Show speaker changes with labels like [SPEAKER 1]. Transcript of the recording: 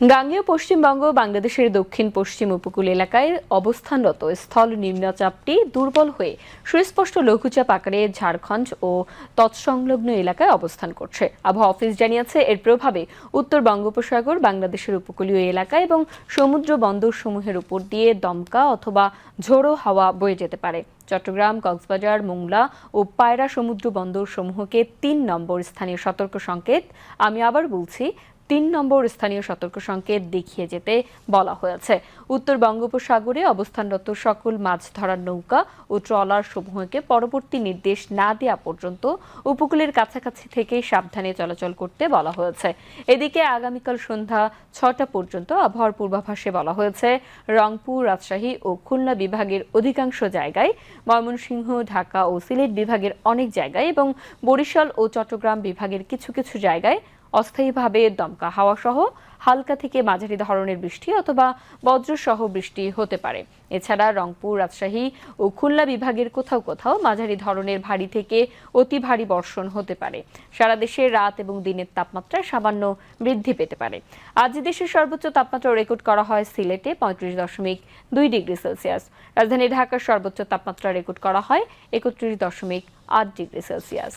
[SPEAKER 1] গাঙ্গেয় পশ্চিমবঙ্গ, বাংলাদেশের দক্ষিণ পশ্চিম উপকূল এলাকায় অবস্থানরত স্থল নিম্নচাপটি দুর্বল হয়ে সুস্পষ্ট লঘুচাপ আকারে ঝাড়খণ্ড ও তৎসংলগ্ন এলাকায় অবস্থান করছে। আবহাওয়া অফিস জানিয়েছে, এর প্রভাবে উত্তর বঙ্গোপসাগর, বাংলাদেশের উপকূলীয় এলাকা এবং সমুদ্র বন্দর সমূহের উপর দিয়ে দমকা অথবা ঝোড়ো হাওয়া বয়ে যেতে পারে। চট্টগ্রাম, কক্সবাজার, মোংলা ও পায়রা সমুদ্র বন্দর সমূহকে তিন নম্বর স্থানীয় সতর্ক সংকেত। আমি আবার বলছি তিন নম্বর স্থানীয় সতর্ক সংকেত দেখিয়ে যেতে বলা হয়েছে। উত্তর বঙ্গোপসাগরে অবস্থানরত সকল মাছ ধরার নৌকা ও ট্রলার সমূহকে পরবর্তী নির্দেশ না দেওয়া পর্যন্ত উপকূলের কাছাকাছি থেকে সাবধানে চলাচল করতে বলা হয়েছে। এদিকে আগামীকাল সন্ধ্যা ছটা পর্যন্ত আবহাওয়ার পূর্বাভাসে বলা হয়েছে, রংপুর, রাজশাহী ও খুলনা বিভাগের অধিকাংশ জায়গায়, ময়মনসিংহ, ঢাকা ও সিলেট বিভাগের অনেক জায়গায় এবং বরিশাল ও চট্টগ্রাম বিভাগের কিছু কিছু জায়গায় অস্থায়ীভাবে দমকা হাওয়া সহ হালকা থেকে মাঝারি ধরনের বৃষ্টি অথবা বজ্রসহ বৃষ্টি হতে পারে। এছাড়া রংপুর, রাজশাহী ও খুলনা বিভাগের কোথাও কোথাও মাঝারি ধরনের ভারী থেকে অতি ভারী বর্ষণ হতে পারে। সারা দেশে রাত এবং দিনের তাপমাত্রা সামান্য বৃদ্ধি পেতে পারে। আজ দেশের সর্বোচ্চ তাপমাত্রা রেকর্ড করা হয় সিলেটে পঁয়ত্রিশ দশমিক দুই ডিগ্রি সেলসিয়াস। রাজধানী ঢাকার সর্বোচ্চ তাপমাত্রা রেকর্ড করা হয় একত্রিশ দশমিক আট ডিগ্রি সেলসিয়াস।